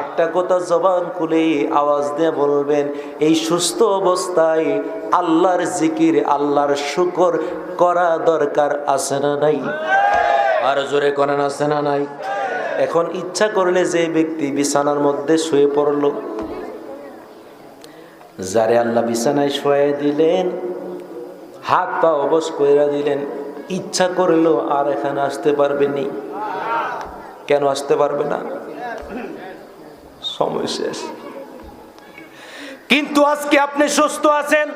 একটা কথা জবান খুলে আওয়াজ দিয়ে বলবেন, এই সুস্থ অবস্থায় আল্লাহর জিকির, আল্লাহর শুকর করা দরকার আছে না নাই? আর জোরে করেন, আছে না নাই? এখন ইচ্ছা করলে যে ব্যক্তি বিছানার মধ্যে শুয়ে পড়ল, যারে আল্লাহ বিছানায় শুয়ে দিলেন, হাত পা অবশ কইরা দিলেন, ইচ্ছা করলেও আর এখানে আসতে পারবে নি। কেন আসতে পারবে না? সময় শেষ। কিন্তু আজকে আপনি সুস্থ আছেন?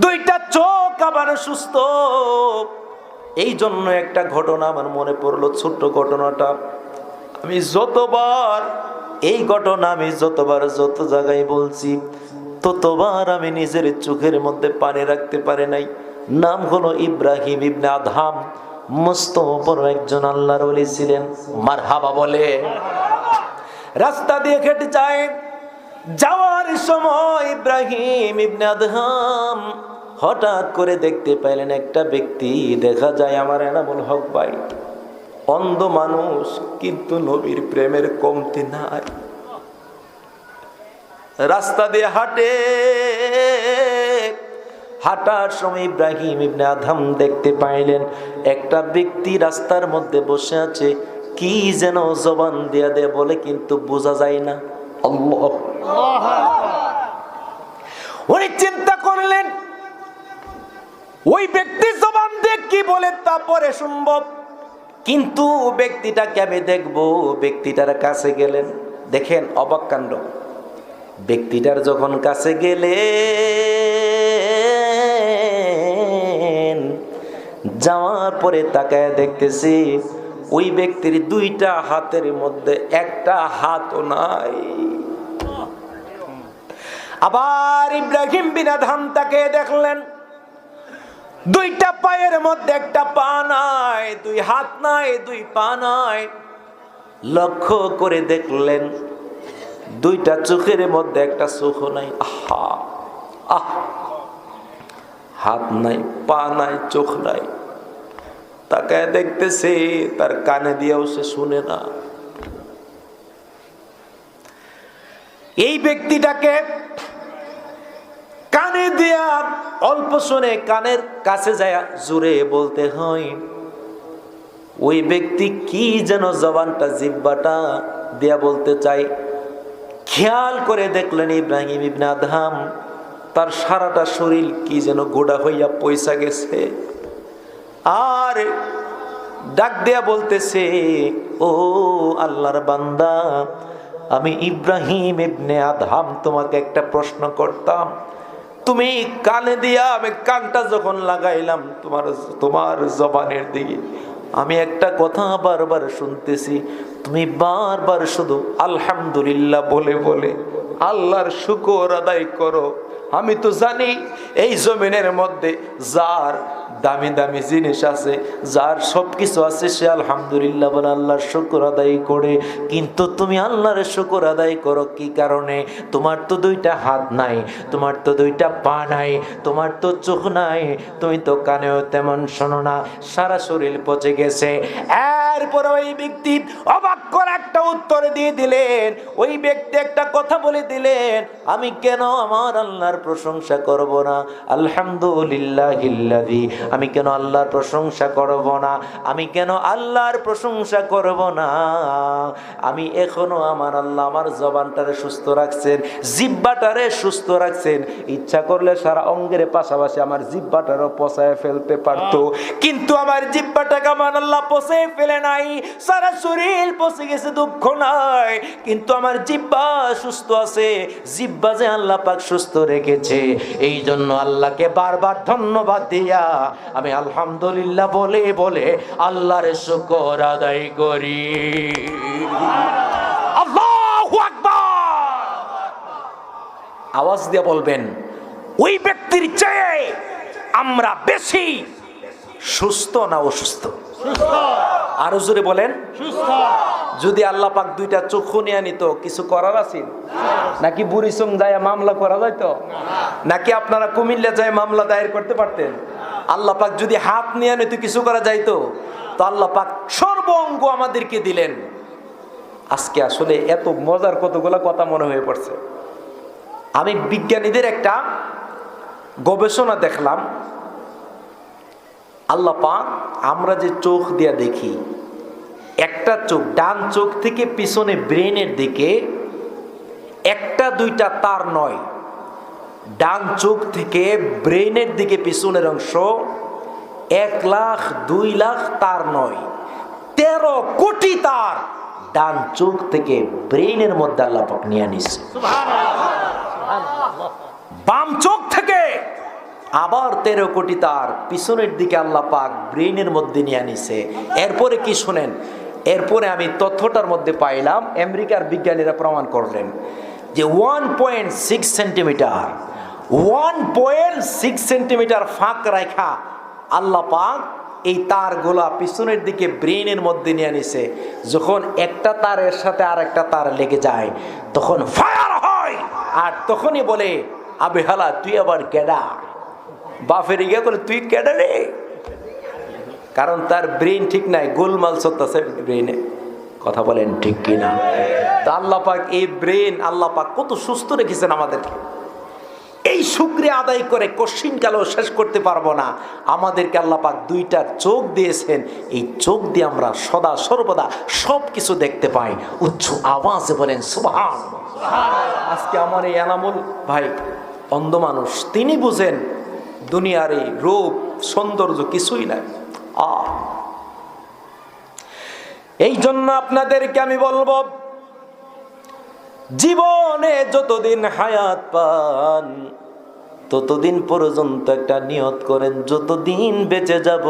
দুইটা চোখ আবার সুস্থ। এই জন্য একটা ঘটনা আমার মনে পড়ল, ছোট্ট ঘটনাটা। আমি যতবার, এই ঘটনা আমি যতবার যত জায়গায় বলছি, ততবার আমি নিজের চোখের মধ্যে পানি রাখতে পারে নাই। নাম হলো ইব্রাহিম ইবনে আধাম মস্ত বড় একজন আল্লাহর ওলি ছিলেন। মারহাবা বলে। রাস্তা দিয়ে খেটে যায়। যাওয়ার সময় ইব্রাহিম ইবনে আদহাম হঠাৎ করে দেখতে পাইলেন একটা ব্যক্তি। দেখা যায় আমার এনামুল হক ভাই। অন্ধ মানুষ, কিন্তু নবীর প্রেমের কমতি নাই। রাস্তা দিয়ে হাঁটে। হাঁটার সময় ইব্রাহিম ইবনে আধাম দেখতে পাইলেন একটা ব্যক্তি রাস্তার মধ্যে বসে আছে। কি যেন জবান দিয়া দেয়া বলে কিন্তু বোঝা যায় না। উনি চিন্তা করলেন, ওই ব্যক্তি জবান দিয়ে কি বলে তা পরে সম্ভব? কিন্তু ব্যক্তিটাকে আমি দেখব, ব্যক্তিটার কাছে গেলেন। দেখেন অবাক কাণ্ড। ব্যক্তিটার যখন কাছে গেলে যাওয়ার পরে তাকায় দেখতেছি ওই ব্যক্তির দুইটা হাতের মধ্যে একটা হাতও নাই। আবার ইব্রাহিম বিনা ধাম তাকে দেখলেন, দুইটা পায়ের মধ্যে একটা পা নাই, দুই হাত নাই, দুই পা নাই। লক্ষ্য করে দেখলেন, দুইটা চোখের মধ্যে একটা চোখ নাই। আহা, আহ। হাত নাই, পা নাই, চোখ নাই। তাকায় দেখতেছে, তার কানে দিয়েও সে শুনে না। এই ব্যক্তিটাকে কানে দেয়া অল্প শুনে কানের কাছে যায় জুড়ে বলতে হয়, ওই ব্যক্তি কি যেন জবানটা জিব্বাটা দেয়া বলতে চাই? খেয়াল করে দেখলেন ইব্রাহিম ইবনে আদহাম, তার সারাটা শরীর কি যেন গোড়া হইয়া পয়সা গেছে। আর ডাক দেয়া বলতেছে, ও আল্লাহর বান্দা, আমি ইব্রাহিম ইবনে আদহাম তোমাকে একটা প্রশ্ন করতাম। তুমি কানে দিয়া আমি কানটা যখন লাগাইলাম, তোমার তোমার জবানের দিকে, আমি একটা কথা বারবার শুনতেছি। তুমি বারবার শুধু আলহামদুলিল্লাহ বলে বলে, আল্লাহর শুকর আদায় করো। আমি তো জানি এই জমিনের মধ্যে যার দামি দামি জিনিস আছে, যার সব কিছু আছে, সে আলহামদুলিল্লাহ বলে আল্লাহর শুকর আদায় করে। কিন্তু তুমি আল্লাহর শুকর আদায় করো কি কারণে? তোমার তো দুইটা হাত নাই, তোমার তো দুইটা পা নাই, তোমার তো চোখ নাই, তুমি তো কানেও তেমন শোনো না, সারা শরীর পচে গেছে। এরপর ওই ব্যক্তি অবাক করে একটা উত্তর দিয়ে দিলেন ওই ব্যক্তি একটা কথা বলে দিলেন আমি কেন আমার আল্লাহর প্রশংসা করব না? আলহামদুলিল্লাহ আমি কেন আল্লাহর প্রশংসা করব না? আমি কেন আল্লাহর প্রশংসা করব না? আমি এখনও আমার আল্লাহ আমার জবানটারে সুস্থ রাখছেন জিব্বাটারে সুস্থ রাখছেন। ইচ্ছা করলে সারা অঙ্গের পাশাপাশি আমার জিব্বাটারও পচায় ফেলতে পারতো কিন্তু আমার জিব্বাটাকে আমার আল্লাহ পচে ফেলে নাই, সারা শরীর পচে গেছে, দুঃখ নাই। কিন্তু আমার জিব্বা সুস্থ আছে, জিব্বা যে আল্লাহ পাক সুস্থ রেখেছে এই জন্য আল্লাহকে বারবার ধন্যবাদ দিয়া আমি আলহামদুলিল্লাহ বলে বলে আল্লাহর শুকর আদায় করি। আওয়াজ দিয়ে বলবেন, ওই ব্যক্তির চেয়ে আমরা বেশি সুস্থ না অসুস্থ? আরও জোরে বলেন। যদি আল্লাহ পাক দুইটা চক্ষু নিয়ে নিত কিছু করার আছে? নাকি বুড়িসং যায় মামলা করা যাইতো? নাকি আপনারা কুমিল্লা যায় মামলা দায়ের করতে পারতেন? আল্লাহ পাক যদি হাত নিয়ে নিত কিছু করা যাইতো? তো আল্লাহ পাক সর্ব অঙ্গ আমাদেরকে দিলেন। আজকে আসলে এত মজার কতগুলো কথা মনে হয়ে পড়ছে। আমি বিজ্ঞানীদের একটা গবেষণা দেখলাম। আল্লাহ পাক আমরা যে চোখ দিয়া দেখি একটা চোখ, ডান চোখ থেকে পিছনে ব্রেনের দিকে, একটা, দুইটা, তার নয়। ডান চোখ থেকে ব্রেনের দিকে পিছনের অংশ, এক লাখ, দুই লাখ, তার নয়। তেরো কোটি তার ডান চোখ থেকে ব্রেনের মধ্যে আল্লাহ পাক নিয়ে নিছে। বাম চোখ থেকে আবার তেরো কোটি তার পিছনের দিকে আল্লাহ পাক ব্রেনের মধ্যে নিয়ে নিছে। এরপরে কি শুনেন? এরপরে আমি তথ্যটার মধ্যে পাইলাম, আমেরিকার বিজ্ঞানীরা প্রমাণ করলেন যে one point six centimetre one point six centimetre ফাঁক রেখা আল্লাহ পাক এই তারগুলা পিছনের দিকে ব্রেনের মধ্যে নিয়ে নিছে। যখন একটা তারের সাথে আর একটা তার লেগে যায়, তখন ফায়ার হয়। আর তখনই বলে, আবে হালা, তুই আবার কেডা? বাফের গিয়ে বলে, তুই কেডা রে? কারণ তার ব্রেন ঠিক নাই, গোলমাল সত্যাছে ব্রেনে কথা বলেন ঠিক কিনা? তা আল্লাহ পাক এই ব্রেন আল্লাহ পাক কত সুস্থ রেখেছেন আমাদেরকে। এই শুক্রিয়া আদায় করে কশিন কালেও শেষ করতে পারব না। আমাদেরকে আল্লাহ পাক দুইটার চোখ দিয়েছেন। এই চোখ দিয়ে আমরা সদা সর্বদা সব কিছু দেখতে পাই। উচ্চ আওয়াজে বলেন সুবহান আজকে আমার এই এনামুল ভাই, অন্ধ মানুষ, তিনি বুঝেন, দুনিয়ার এই রূপ সৌন্দর্য কিছুই নাই। এই জন্য আপনাদেরকে আমি বলব, জীবনে যতদিন হায়াত পান, ততদিন পর্যন্ত একটা নিয়ত করেন, যতদিন বেঁচে যাব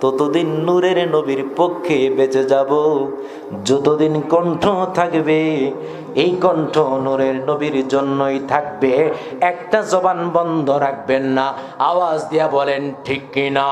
ততদিন নূরের নবীর পক্ষে বেঁচে যাব। যতদিন কণ্ঠ থাকবে, এই কণ্ঠ নূরের নবীর জন্যই থাকবে। একটা জবান বন্ধ রাখবেন না, আওয়াজ দিয়া বলেন, ঠিক কিনা?